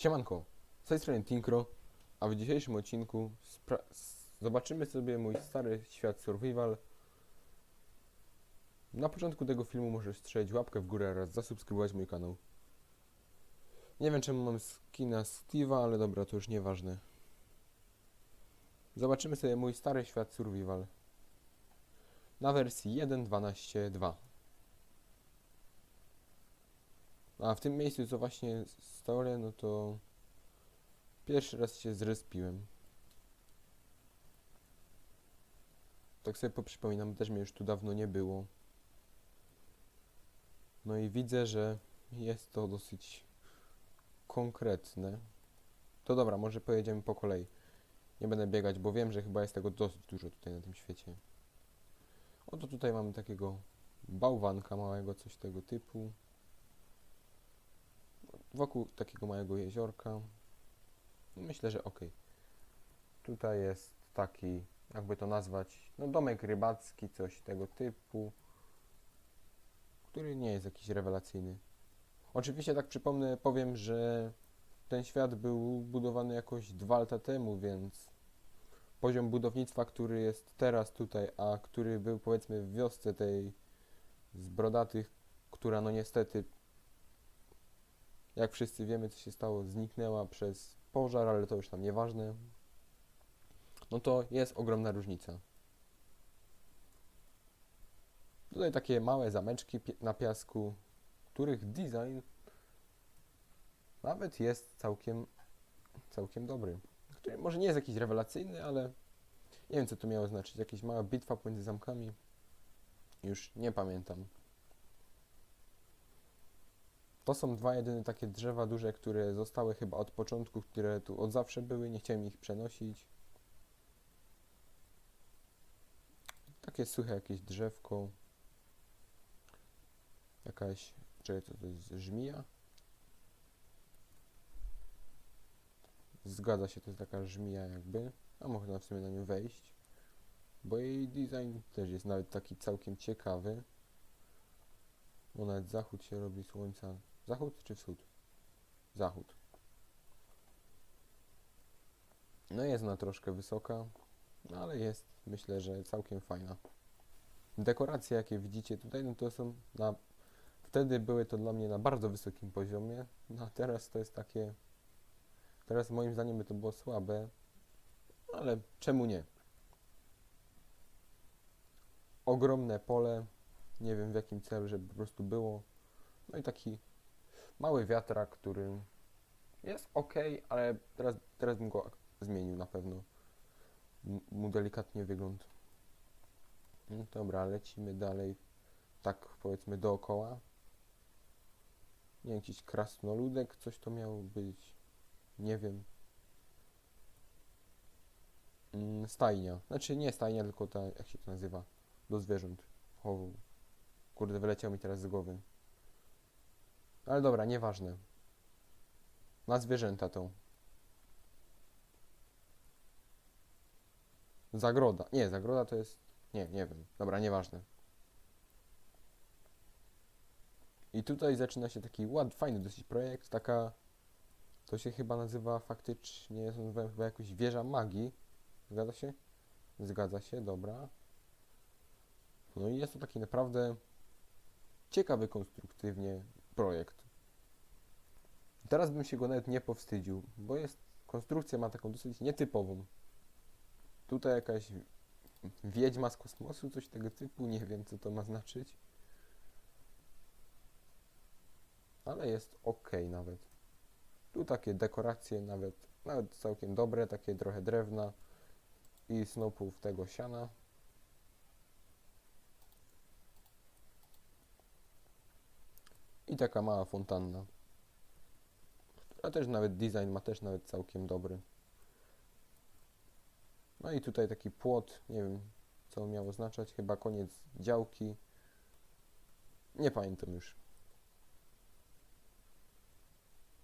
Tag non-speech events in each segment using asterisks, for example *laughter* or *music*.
Siemanko, z tej strony Tinkro, a w dzisiejszym odcinku zobaczymy sobie mój stary świat survival. Na początku tego filmu możesz strzelić łapkę w górę oraz zasubskrybować mój kanał. Nie wiem czemu mam skina Steve'a, ale dobra, to już nieważne. Zobaczymy sobie mój stary świat survival. Na wersji 1.12.2. A w tym miejscu, co właśnie stoję, no to pierwszy raz się zrespiłem. Tak sobie poprzypominam, też mnie już tu dawno nie było. No i widzę, że jest to dosyć konkretne. To dobra, może pojedziemy po kolei. Nie będę biegać, bo wiem, że chyba jest tego dosyć dużo tutaj na tym świecie. Oto tutaj mamy takiego bałwanka małego, coś tego typu wokół takiego małego jeziorka. Myślę, że ok. Tutaj jest taki, jakby to nazwać, no domek rybacki, coś tego typu, który nie jest jakiś rewelacyjny. Oczywiście tak przypomnę, powiem, że ten świat był budowany jakoś dwa lata temu, więc poziom budownictwa, który jest teraz tutaj, a który był powiedzmy w wiosce tej z brodatych, która no niestety jak wszyscy wiemy, co się stało, zniknęła przez pożar, ale to już tam nieważne. No to jest ogromna różnica. Tutaj takie małe zameczki na piasku, których design nawet jest całkiem, całkiem dobry. Który może nie jest jakiś rewelacyjny, ale nie wiem, co to miało znaczyć. Jakaś mała bitwa pomiędzy zamkami. Już nie pamiętam. To są dwa jedyne takie drzewa duże, które zostały chyba od początku, które tu od zawsze były, nie chciałem ich przenosić. Takie suche jakieś drzewko. Jakaś, czekaj, co to jest, żmija? Zgadza się, to jest taka żmija jakby, a można w sumie na nią wejść. Bo jej design też jest nawet taki całkiem ciekawy. Bo nawet zachód się robi słońca. Zachód czy wschód? Zachód. No jest ona troszkę wysoka, no ale jest myślę, że całkiem fajna. Dekoracje jakie widzicie tutaj, no to są na... Wtedy były to dla mnie na bardzo wysokim poziomie, no a teraz to jest takie... Teraz moim zdaniem by to było słabe, ale czemu nie? Ogromne pole, nie wiem w jakim celu, żeby po prostu było. No i taki mały wiatrak, który jest ok, ale teraz, teraz bym go zmienił na pewno. Mu delikatnie wygląd. No dobra, lecimy dalej. Tak powiedzmy dookoła. Nie jakiś krasnoludek, coś to miało być. Nie wiem. Mm, Stajnia. Znaczy nie stajnia, tylko ta, jak się to nazywa? Do zwierząt. O, Kurde, wyleciał mi teraz z głowy. Ale dobra, nieważne. Na zwierzęta tą. Zagroda. Nie, zagroda to jest... Nie, nie wiem. Dobra, nieważne. I tutaj zaczyna się taki ład, fajny dosyć projekt, taka... To się chyba nazywa faktycznie, to nazywałem chyba jakoś wieża magii. Zgadza się? Zgadza się, dobra. No i jest to taki naprawdę ciekawy konstruktywnie projekt. Teraz bym się go nawet nie powstydził, bo jest konstrukcja ma taką dosyć nietypową. Tutaj jakaś wiedźma z kosmosu, coś tego typu, nie wiem co to ma znaczyć. Ale jest ok nawet. Tu takie dekoracje nawet, nawet całkiem dobre, takie trochę drewna i snopów tego siana. Taka mała fontanna. Która też nawet design ma też nawet całkiem dobry. No i tutaj taki płot, nie wiem co miał oznaczać, chyba koniec działki. Nie pamiętam już.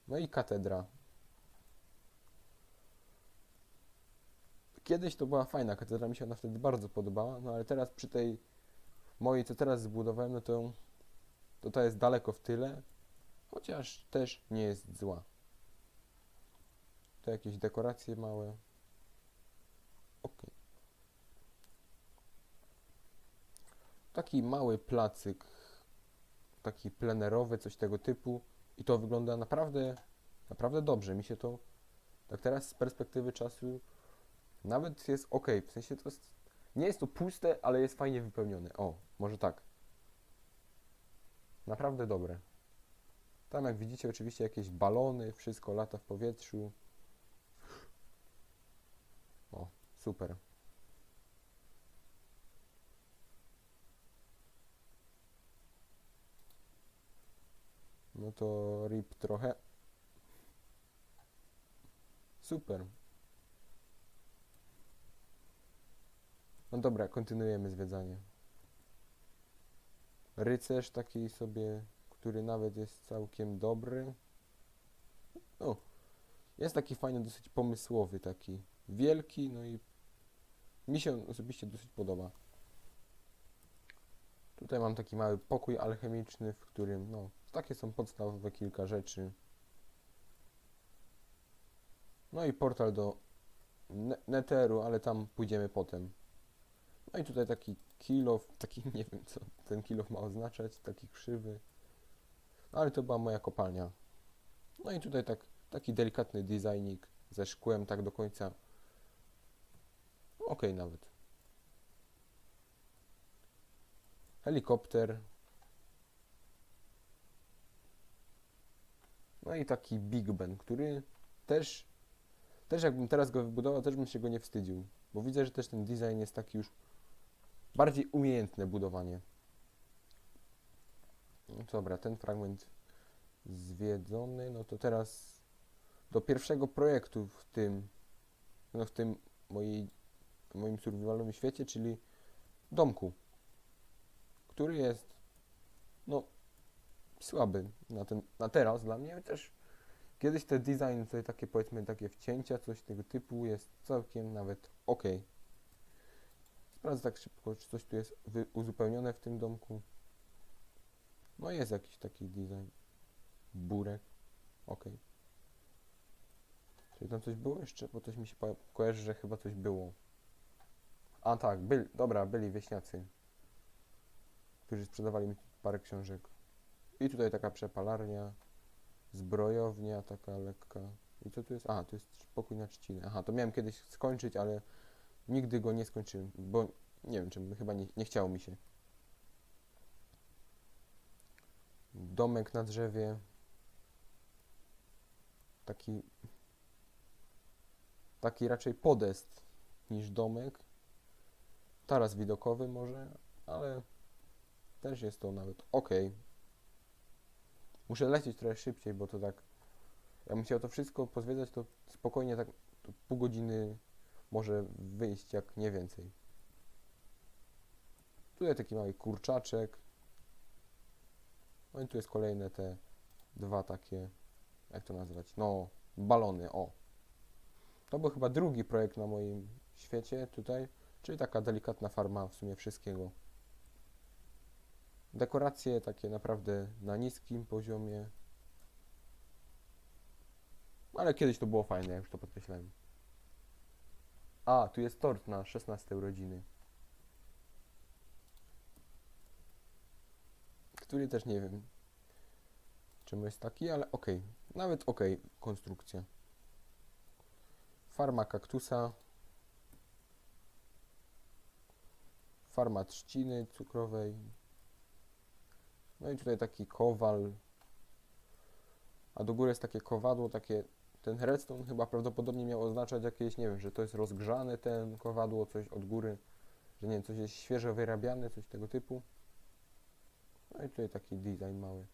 No i katedra. Kiedyś to była fajna katedra, mi się ona wtedy bardzo podobała, no ale teraz przy tej mojej, co teraz zbudowałem, no to to ta jest daleko w tyle, chociaż też nie jest zła. Tutaj jakieś dekoracje małe. Ok. Taki mały placyk, taki plenerowy, coś tego typu. I to wygląda naprawdę, naprawdę dobrze. Mi się to, tak teraz z perspektywy czasu, nawet jest ok. W sensie to jest, nie jest to puste, ale jest fajnie wypełnione. O, może tak. Naprawdę dobre. Tam jak widzicie oczywiście jakieś balony, wszystko lata w powietrzu. O, super. No to rip trochę. Super. No dobra, kontynuujemy zwiedzanie. Rycerz taki sobie, który nawet jest całkiem dobry. No, jest taki fajny, dosyć pomysłowy, taki wielki, no i mi się osobiście dosyć podoba. Tutaj mam taki mały pokój alchemiczny, w którym, no, takie są podstawowe kilka rzeczy. No i portal do ne Netheru, ale tam pójdziemy potem. No i tutaj taki kilof, taki *laughs* nie wiem co ten kilof ma oznaczać, taki krzywy. Ale to była moja kopalnia. No i tutaj tak, taki delikatny designik ze szkłem, tak do końca. Okej nawet. Helikopter. No i taki Big Ben, który też, też jakbym teraz go wybudował, też bym się go nie wstydził. Bo widzę, że też ten design jest taki już bardziej umiejętne budowanie. No dobra, ten fragment zwiedzony, no to teraz do pierwszego projektu w tym, no w tym mojej, moim survivalowym świecie, czyli domku, który jest, no, słaby na, ten, na teraz dla mnie, też kiedyś te design, takie powiedzmy takie wcięcia, coś tego typu jest całkiem nawet ok. Sprawdzę tak szybko, czy coś tu jest uzupełnione w tym domku. No jest jakiś taki design. Burek. Ok. Czyli tam coś było jeszcze? Bo coś mi się kojarzy, że chyba coś było. A tak, byli, dobra, byli wieśniacy, którzy sprzedawali mi parę książek. I tutaj taka przepalarnia, zbrojownia taka lekka. I co tu jest? A, to jest pokój na trzcinę. Aha, to miałem kiedyś skończyć, ale nigdy go nie skończyłem, bo nie wiem czym, chyba nie, nie chciało mi się. Domek na drzewie. Taki. Taki raczej podest niż domek. Taras widokowy może, ale też jest to nawet ok. Muszę lecieć trochę szybciej, bo to tak. Ja chciał to wszystko pozwiedzać, to spokojnie tak pół godziny może wyjść, jak nie więcej. Tutaj taki mały kurczaczek. No i tu jest kolejne te dwa takie, jak to nazwać? No, balony, o. To był chyba drugi projekt na moim świecie tutaj, czyli taka delikatna farma w sumie wszystkiego. Dekoracje takie naprawdę na niskim poziomie. Ale kiedyś to było fajne, jak już to podkreślałem. A, tu jest tort na 16 urodziny. Który też nie wiem, czemu jest taki, ale okej. Nawet okej konstrukcja. Farma kaktusa. Farma trzciny cukrowej. No i tutaj taki kowal. A do góry jest takie kowadło, takie ten redstone chyba prawdopodobnie miał oznaczać jakieś, nie wiem, że to jest rozgrzane ten kowadło, coś od góry, że nie wiem, coś jest świeżo wyrabiane, coś tego typu. No i tutaj taki design mały.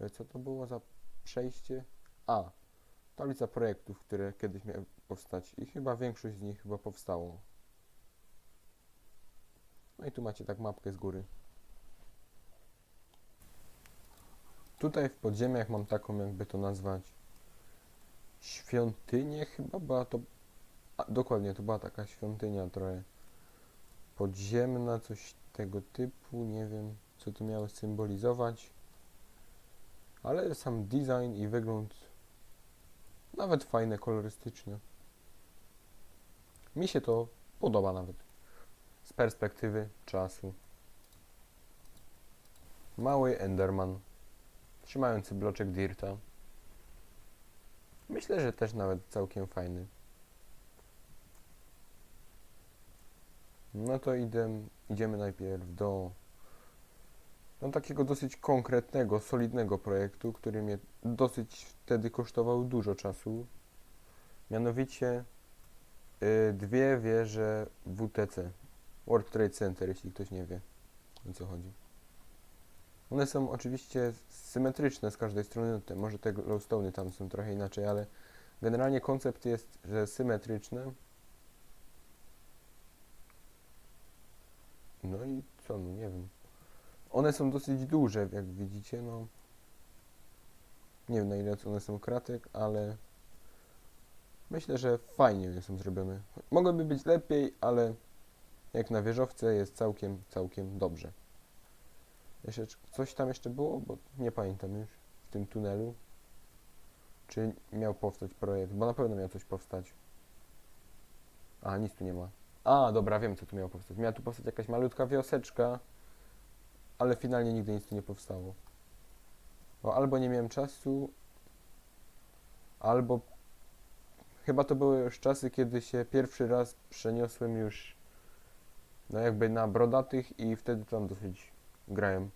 Ale Co to było za przejście? A, tablica projektów, które kiedyś miały powstać i chyba większość z nich chyba powstało. No i tu macie tak mapkę z góry. Tutaj w podziemiach mam taką, jakby to nazwać, świątynię chyba, była to, a, dokładnie, to była taka świątynia trochę podziemna, coś tego typu, nie wiem, co to miało symbolizować, ale sam design i wygląd Nawet fajne, kolorystyczne. Mi się to podoba nawet. Z perspektywy czasu. Mały Enderman. Trzymający bloczek Dirta. Myślę, że też nawet całkiem fajny. No to idę, idziemy najpierw do no, takiego dosyć konkretnego, solidnego projektu, który mnie dosyć wtedy kosztował dużo czasu. Mianowicie y, dwie wieże WTC. World Trade Center, jeśli ktoś nie wie o co chodzi. One są oczywiście symetryczne z każdej strony, te, może te glowstone'y tam są trochę inaczej, ale generalnie koncept jest, że symetryczne. No i co, no nie wiem. One są dosyć duże, jak widzicie, no. Nie wiem na ile one są kratek, ale myślę, że fajnie one są zrobione. Mogłyby być lepiej, ale jak na wieżowce jest całkiem, całkiem dobrze. Coś tam jeszcze było, bo nie pamiętam już w tym tunelu. Czy miał powstać projekt, bo na pewno miał coś powstać. A, nic tu nie ma. A, dobra, wiem co tu miało powstać. Miała tu powstać jakaś malutka wioseczka, ale finalnie nigdy nic tu nie powstało. Bo albo nie miałem czasu, albo chyba to były już czasy, kiedy się pierwszy raz przeniosłem już no jakby na brodatych i wtedy tam dosyć grałem.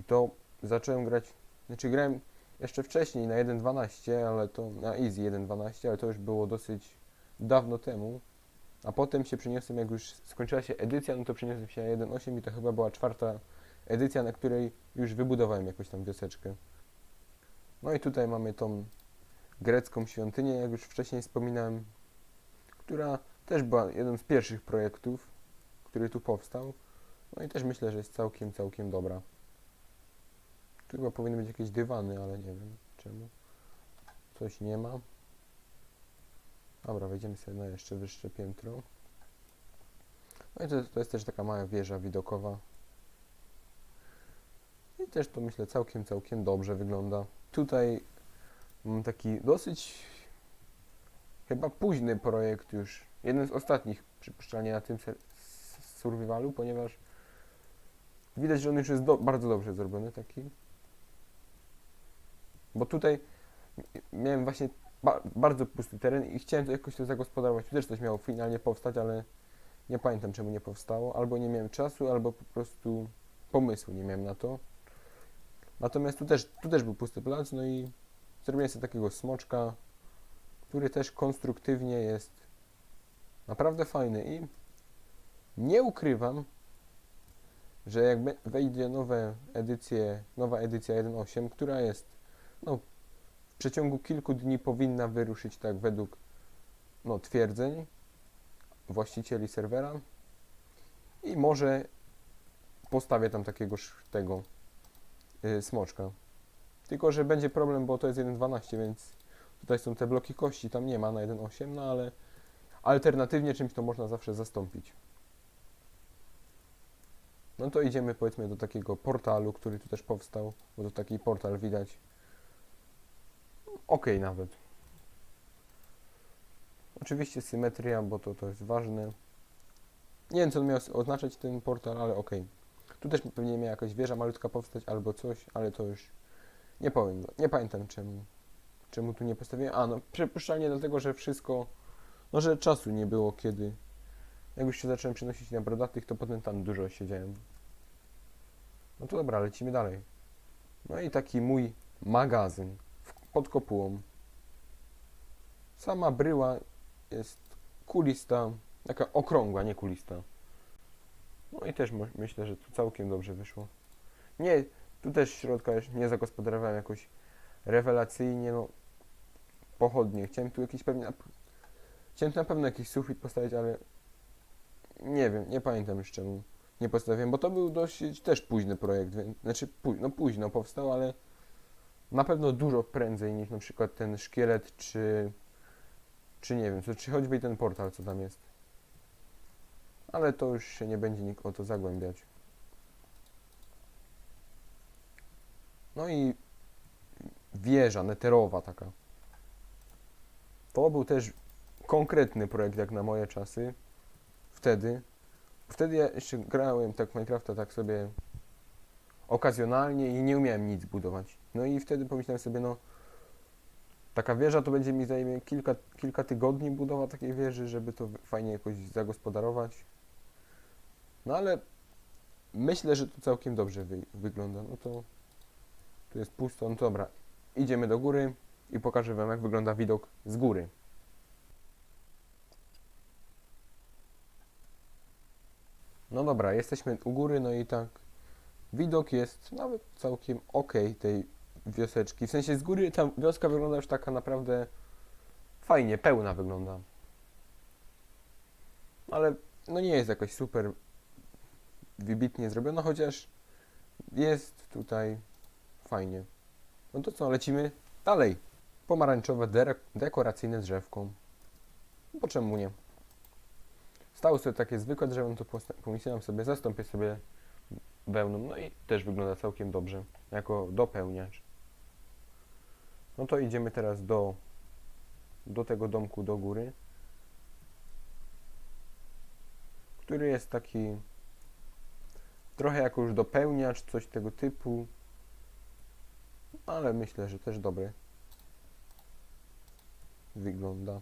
I to zacząłem grać, znaczy grałem jeszcze wcześniej na 1.12, ale to na Easy 1.12, ale to już było dosyć dawno temu. A potem się przeniosłem, jak już skończyła się edycja, no to przeniosłem się na 1.8 i to chyba była czwarta edycja, na której już wybudowałem jakąś tam wioseczkę. No i tutaj mamy tą grecką świątynię, jak już wcześniej wspominałem, która też była jednym z pierwszych projektów, który tu powstał. No i też myślę, że jest całkiem, całkiem dobra. Chyba powinny być jakieś dywany, ale nie wiem czemu. Coś nie ma. Dobra, wejdziemy sobie na jeszcze wyższe piętro. No i to, to jest też taka mała wieża widokowa. I też to myślę całkiem, całkiem dobrze wygląda. Tutaj mam taki dosyć chyba późny projekt już. Jeden z ostatnich przypuszczalnie na tym survivalu, ponieważ widać, że on już jest do, bardzo dobrze zrobiony taki. Bo tutaj miałem właśnie ba- bardzo pusty teren i chciałem to jakoś to zagospodarować. Tu też coś miało finalnie powstać, ale nie pamiętam czemu nie powstało. Albo nie miałem czasu, albo po prostu pomysłu nie miałem na to. Natomiast tu też, tu też był pusty plac, no i zrobiłem sobie takiego smoczka, który też konstruktywnie jest naprawdę fajny i nie ukrywam, że jak wejdzie nowe edycje, nowa edycja 1.8, która jest no, w przeciągu kilku dni powinna wyruszyć tak według no, twierdzeń właścicieli serwera i może postawię tam takiego tego y, smoczka. Tylko, że będzie problem, bo to jest 1.12, więc tutaj są te bloki kości, tam nie ma na 1.8, no ale alternatywnie czymś to można zawsze zastąpić. No to idziemy powiedzmy do takiego portalu, który tu też powstał, bo to taki portal widać. Ok nawet. Oczywiście symetria, bo to, to jest ważne. Nie wiem co on miał oznaczać ten portal, ale ok. Tu też pewnie miała jakaś wieża malutka powstać albo coś, ale to już nie powiem. Nie pamiętam czemu, czemu tu nie postawiłem. A no, przypuszczalnie dlatego, że wszystko, no że czasu nie było kiedy. Jak już się zacząłem przenosić na brodatych, to potem tam dużo siedziałem. No to dobra, lecimy dalej. No i taki mój magazyn pod kopułą. Sama bryła jest kulista, taka okrągła, nie kulista. No i też myślę, że tu całkiem dobrze wyszło. Nie, tu też środka już nie zagospodarowałem jakoś rewelacyjnie, no pochodnie. Chciałem tu jakiś pewnie, chciałem tu na pewno jakiś sufit postawić, ale nie wiem, nie pamiętam już czemu nie postawiłem, bo to był dosyć też późny projekt, więc, znaczy no późno powstał, ale na pewno dużo prędzej niż na przykład ten szkielet, czy, czy nie wiem, czy, choćby ten portal, co tam jest. Ale to już się nie będzie nikt o to zagłębiać. No i wieża neterowa taka. To był też konkretny projekt jak na moje czasy. Wtedy. Wtedy ja jeszcze grałem tak Minecrafta tak sobie okazjonalnie i nie umiałem nic budować. No i wtedy pomyślałem sobie, no taka wieża to będzie mi zajmie kilka, kilka tygodni budowa takiej wieży, żeby to fajnie jakoś zagospodarować. No ale myślę, że to całkiem dobrze wy, wygląda. No to tu jest pusto. No dobra, idziemy do góry i pokażę wam jak wygląda widok z góry. No dobra, jesteśmy u góry, no i tak widok jest nawet całkiem ok tej wioseczki. W sensie z góry ta wioska wygląda już taka naprawdę fajnie, pełna wygląda. Ale no nie jest jakoś super wybitnie zrobiona, chociaż jest tutaj fajnie. No to co, lecimy dalej. Pomarańczowe dere- dekoracyjne drzewką. Po czemu nie? Stało sobie takie zwykłe drzewo, no to pomyślałem sobie, zastąpię sobie wełną, no i też wygląda całkiem dobrze, jako dopełniacz. No to idziemy teraz do, do tego domku do góry, który jest taki trochę jako już dopełniacz, coś tego typu, ale myślę, że też dobry wygląda.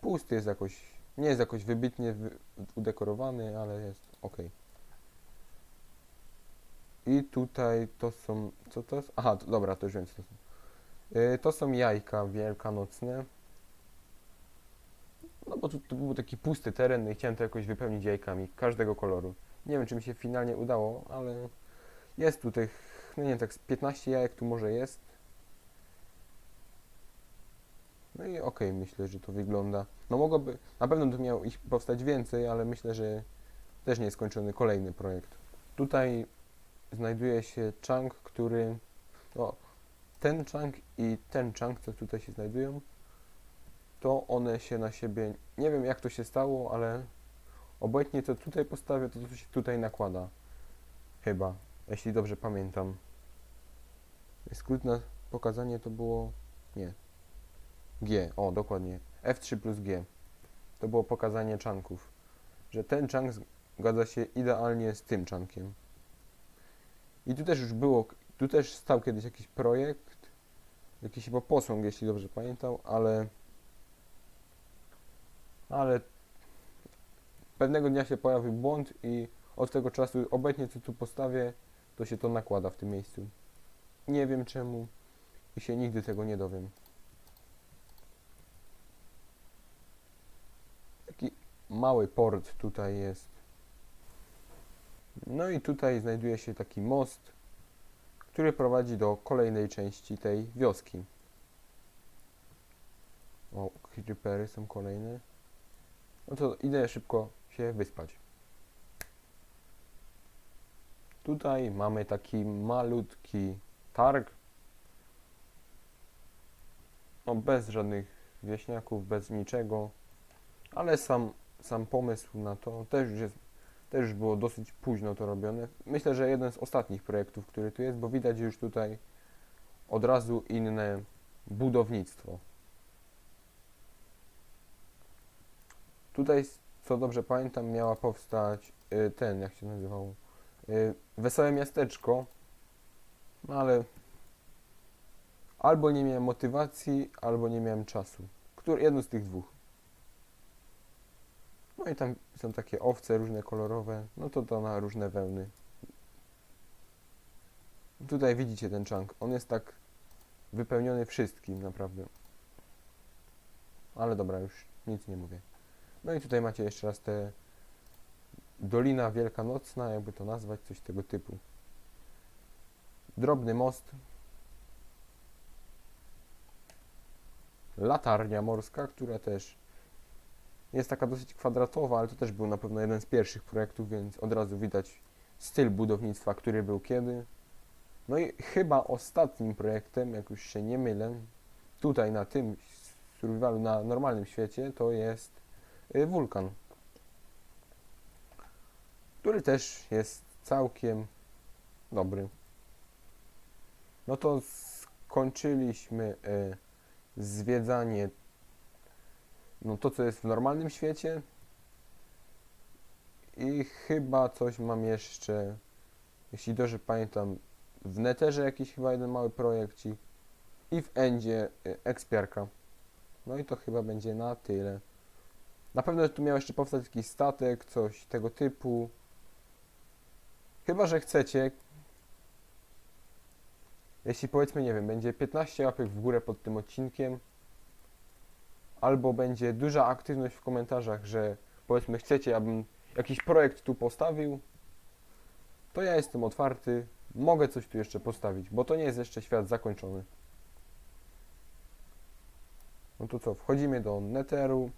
Pusty jest jakoś, nie jest jakoś wybitnie wy, udekorowany, ale jest ok. I tutaj to są, co to jest? Aha, to, dobra, to już wiem co to są. Yy, to są jajka wielkanocne. No bo tu, tu był taki pusty teren i chciałem to jakoś wypełnić jajkami każdego koloru. Nie wiem, czy mi się finalnie udało, ale jest tu tych, no nie wiem, tak z 15 jajek tu może jest. No i okej, myślę, że to wygląda. No mogłoby, na pewno tu miał ich powstać więcej, ale myślę, że też nie jest skończony kolejny projekt. Tutaj znajduje się chunk, który, o, ten chunk i ten chunk, co tutaj się znajdują, to one się na siebie, nie wiem jak to się stało, ale obojętnie co tutaj postawię, to to się tutaj nakłada. Chyba, jeśli dobrze pamiętam. Skrót na pokazanie to było, nie, G, o dokładnie, F3 plus G. To było pokazanie chunków, że ten chunk zgadza się idealnie z tym chunkiem. I tu też już było, tu też stał kiedyś jakiś projekt, jakiś chyba posąg, jeśli dobrze pamiętam, ale ale pewnego dnia się pojawił błąd i od tego czasu obecnie co tu postawię, to się to nakłada w tym miejscu. Nie wiem czemu i się nigdy tego nie dowiem. Taki mały port tutaj jest. No i tutaj znajduje się taki most, który prowadzi do kolejnej części tej wioski. O, creepery są kolejne. No to idę szybko się wyspać. Tutaj mamy taki malutki targ. No bez żadnych wieśniaków, bez niczego. Ale sam, sam pomysł na to też już jest, też już było dosyć późno to robione. Myślę, że jeden z ostatnich projektów, który tu jest, bo widać już tutaj od razu inne budownictwo. Tutaj, co dobrze pamiętam, miała powstać y, ten, jak się nazywał, y, Wesołe Miasteczko, no ale albo nie miałem motywacji, albo nie miałem czasu. Który, jedno z tych dwóch. No i tam są takie owce różne kolorowe, no to to na różne wełny. Tutaj widzicie ten chunk, on jest tak wypełniony wszystkim naprawdę. Ale dobra, już nic nie mówię. No i tutaj macie jeszcze raz te Dolina Wielkanocna, jakby to nazwać, coś tego typu. Drobny most. Latarnia morska, która też jest taka dosyć kwadratowa, ale to też był na pewno jeden z pierwszych projektów, więc od razu widać styl budownictwa, który był kiedy. No i chyba ostatnim projektem, jak już się nie mylę, tutaj na tym survivalu, na normalnym świecie, to jest y, wulkan, który też jest całkiem dobry. No to skończyliśmy y, zwiedzanie no to, co jest w normalnym świecie. I chyba coś mam jeszcze, jeśli dobrze pamiętam, w Netherze jakiś chyba jeden mały projekcik i w Endzie y, ekspiarka. No i to chyba będzie na tyle. Na pewno tu miał jeszcze powstać jakiś statek, coś tego typu. Chyba, że chcecie. Jeśli powiedzmy, nie wiem, będzie 15 łapek w górę pod tym odcinkiem, albo będzie duża aktywność w komentarzach, że powiedzmy chcecie, abym jakiś projekt tu postawił, to ja jestem otwarty, mogę coś tu jeszcze postawić, bo to nie jest jeszcze świat zakończony. No to co, wchodzimy do Netheru.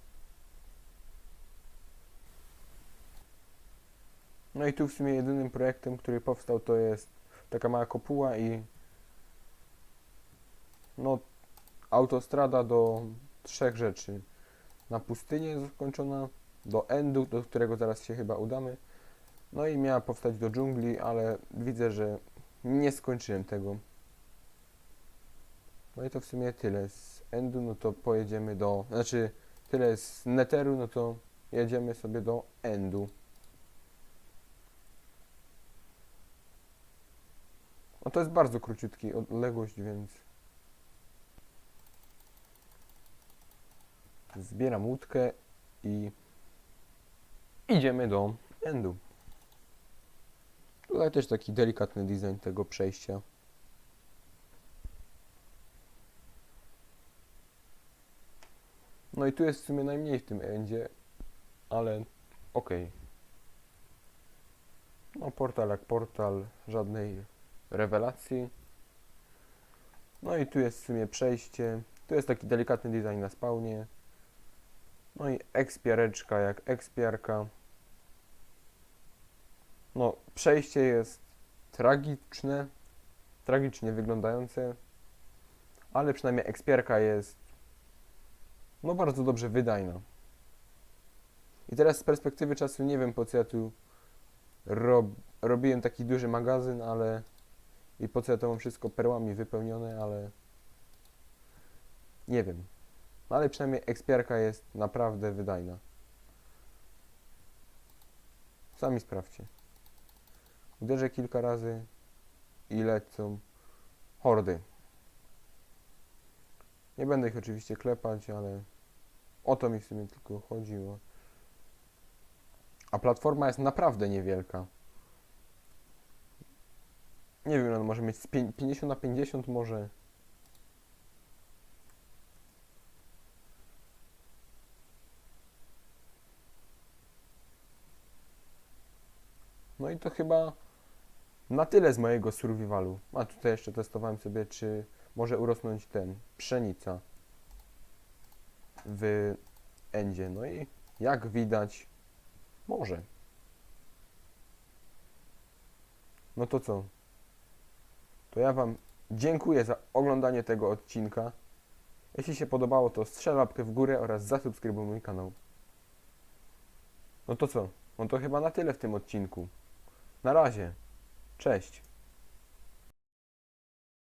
No i tu w sumie jedynym projektem, który powstał to jest taka mała kopuła i no autostrada do trzech rzeczy. Na pustynię jest zakończona, do Endu, do którego zaraz się chyba udamy. No i miała powstać do dżungli, ale widzę, że nie skończyłem tego. No i to w sumie tyle z Endu, no to pojedziemy do, znaczy tyle z Netheru, no to jedziemy sobie do Endu. No to jest bardzo króciutki odległość, więc zbieram łódkę i idziemy do Endu. Tutaj też taki delikatny design tego przejścia. No i tu jest w sumie najmniej w tym endzie, ale okej. No portal jak portal, żadnej rewelacji. No i tu jest w sumie przejście. Tu jest taki delikatny design na spawnie. No i ekspiareczka jak ekspiarka. No, przejście jest tragiczne, tragicznie wyglądające, ale przynajmniej ekspiarka jest no bardzo dobrze wydajna. I teraz z perspektywy czasu nie wiem po co ja tu rob, robiłem taki duży magazyn, ale i po co ja to mam wszystko perłami wypełnione, ale nie wiem. No ale przynajmniej ekspiarka jest naprawdę wydajna. Sami sprawdźcie. Uderzę kilka razy i lecą hordy. Nie będę ich oczywiście klepać, ale o to mi w sumie tylko chodziło. A platforma jest naprawdę niewielka. Nie wiem, może mieć z pię- 50 na 50 może. No i to chyba na tyle z mojego survivalu. A tutaj jeszcze testowałem sobie, czy może urosnąć ten, pszenica w endzie. No i jak widać, może. No to co? To ja Wam dziękuję za oglądanie tego odcinka. Jeśli się podobało, to strzel łapkę w górę oraz zasubskrybuj mój kanał. No to co? No to chyba na tyle w tym odcinku. Na razie. Cześć.